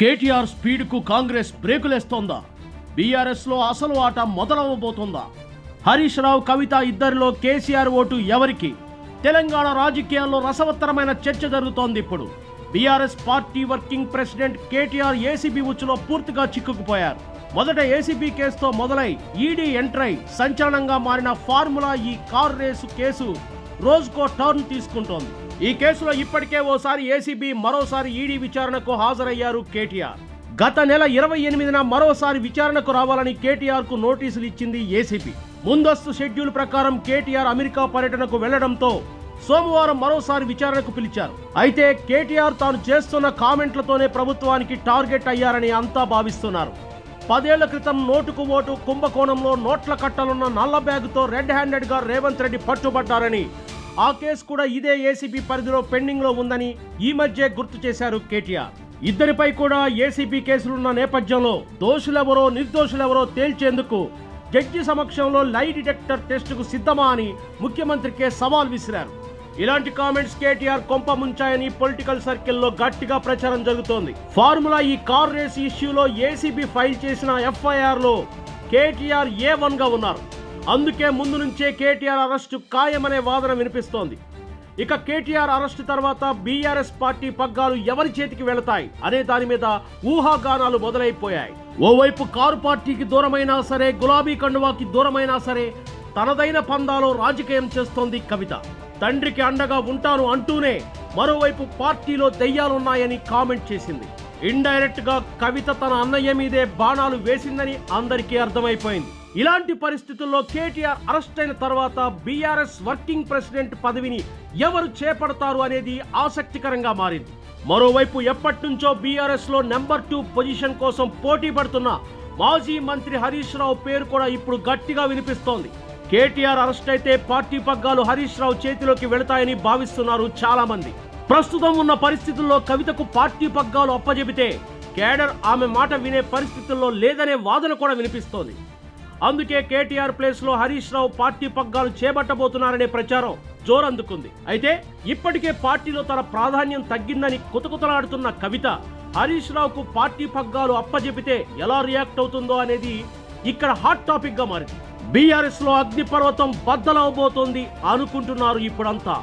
కేటీఆర్ స్పీడ్కు కాంగ్రెస్ బ్రేకులేస్తోందా? బీఆర్ఎస్లో అసలు ఆట మొదలవబోతోందా హరీష్ రావు కవిత ఇద్దరిలో కేసీఆర్ ఓటు ఎవరికి? తెలంగాణ రాజకీయాల్లో రసవత్తరమైన చర్చ జరుగుతోంది ఇప్పుడు. BRS party working president KTR ACB ఉచ్చులో పూర్తిగా చిక్కుకుపోయారు. మొదట ఏసీబీ కేసుతో మొదలై ఈడీ ఎంట్రై సంచలనంగా మారిన formula E car race case. రోజుకో టర్న్ తీసుకుంటోంది. ఈ కేసులో ఇప్పటికే ఓసారి ఏసీబీ మరోసారి ఈడీ విచారణకు హాజరయ్యారు కేటీఆర్. గత నెల ఇరవై ఎనిమిదిన మరోసారి విచారణకు రావాలని కేటీఆర్కు నోటీసులు ఇచ్చింది ఏసీబీ. ముందస్తు షెడ్యూల్ ప్రకారం కేటీఆర్ అమెరికా పర్యటనకు వెళ్ళడంతో సోమవారం మరోసారి విచారణకు పిలిచారు. అయితే కేటీఆర్ తాను చేస్తున్న కామెంట్లతోనే ప్రభుత్వానికి టార్గెట్ అయ్యారని అంతా భావిస్తున్నారు. పదేళ్ళ క్రితం నోటుకు ఓటు కుంభకోణంలో నోట్ల కట్టలున్న నల్ల బ్యాగుతో రెడ్ హ్యాండెడ్గా రేవంత్ రెడ్డి పట్టుబడ్డారని ఆ కేసు కూడా ఇదే ఏసీబీ పరిధిలో పెండింగ్లో ఉందని ఈ మధ్య గుర్తు చేశారు కేటీఆర్. ఇద్దరిపై కూడా ఏసీబీ కేసులున్న నేపథ్యంలో దోషులెవరో నిర్దోషులెవరో తేల్చేందుకు జడ్జి సమక్షంలో లై డిటెక్టర్ టెస్టుకు సిద్ధమా అని ముఖ్యమంత్రికే సవాల్ విసిరారు. ఇలాంటి కామెంట్స్ కేటీఆర్ కొంప ముంచాయని పొలిటికల్ సర్కిల్లో గట్టిగా ప్రచారం జరుగుతోంది. ఫార్ములా ఈ కార్ రేస్ ఇష్యూలో ఏసీబీ ఫైల్ చేసిన ఎఫ్ఐఆర్లో కేటీఆర్ ఏ వన్గా ఉన్నారు. అందుకే ముందు నుంచే కేటీఆర్ అరెస్టు ఖాయమనే వాదన వినిపిస్తోంది. ఇక కేటీఆర్ అరెస్టు తర్వాత బీఆర్ఎస్ పార్టీ పగ్గాలు ఎవరి చేతికి వెళతాయి? అనే దాని మీద ఊహాగానాలు మొదలైపోయాయి. ఓవైపు కారు పార్టీకి దూరమైనా సరే గులాబీ కండువాకి దూరమైనా సరే తనదైన పందాలో రాజకీయం చేస్తోంది కవిత. తండ్రికి అండగా ఉంటాను అంటూనే మరోవైపు పార్టీలో దెయ్యాలున్నాయని కామెంట్ చేసింది. ఇండైరెక్ట్గా కవిత తన అన్నయ్య మీదే బాణాలు వేసిందని అందరికీ అర్థమైపోయింది. ఇలాంటి పరిస్థితుల్లో కేటీఆర్ అరెస్ట్ అయిన తర్వాత బీఆర్ఎస్ వర్కింగ్ ప్రెసిడెంట్ పదవిని ఎవరు చేపడతారు అనేది ఆసక్తికరంగా మారింది. మరోవైపు ఎప్పటి నుంచో బీఆర్ఎస్లో నెంబర్ టూ పొజిషన్ కోసం పోటీ పడుతున్న మాజీ మంత్రి హరీష్ రావు పేరు కూడా ఇప్పుడు గట్టిగా వినిపిస్తోంది. కేటీఆర్ అరెస్ట్ అయితే పార్టీ పగ్గాలు హరీష్ రావు చేతిలోకి వెళతాయని భావిస్తున్నారు చాలా మంది ప్రస్తుతం ఉన్న పరిస్థితుల్లో కవితకు పార్టీ పగ్గాలు అప్పజెబితే కేడర్ ఆమె మాట వినే పరిస్థితుల్లో లేదనే వాదన కూడా వినిపిస్తోంది. అందుకే కేటీఆర్ ప్లేస్లో హరీష్ రావు పార్టీ పగ్గాలు చేపట్టబోతున్నారనే ప్రచారం జోరందుకుంది. అయితే ఇప్పటికే పార్టీలో తన ప్రాధాన్యం తగ్గిందని కుతకుతలాడుతున్న కవిత హరీష్ రావుకు పార్టీ పగ్గాలు అప్పజెపితే ఎలా రియాక్ట్ అవుతుందో అనేది ఇక్కడ హాట్ టాపిక్గా మారింది. బీఆర్ఎస్లో అగ్నిపర్వతం బద్దలవబోతోంది అనుకుంటున్నారు ఇప్పుడంతా.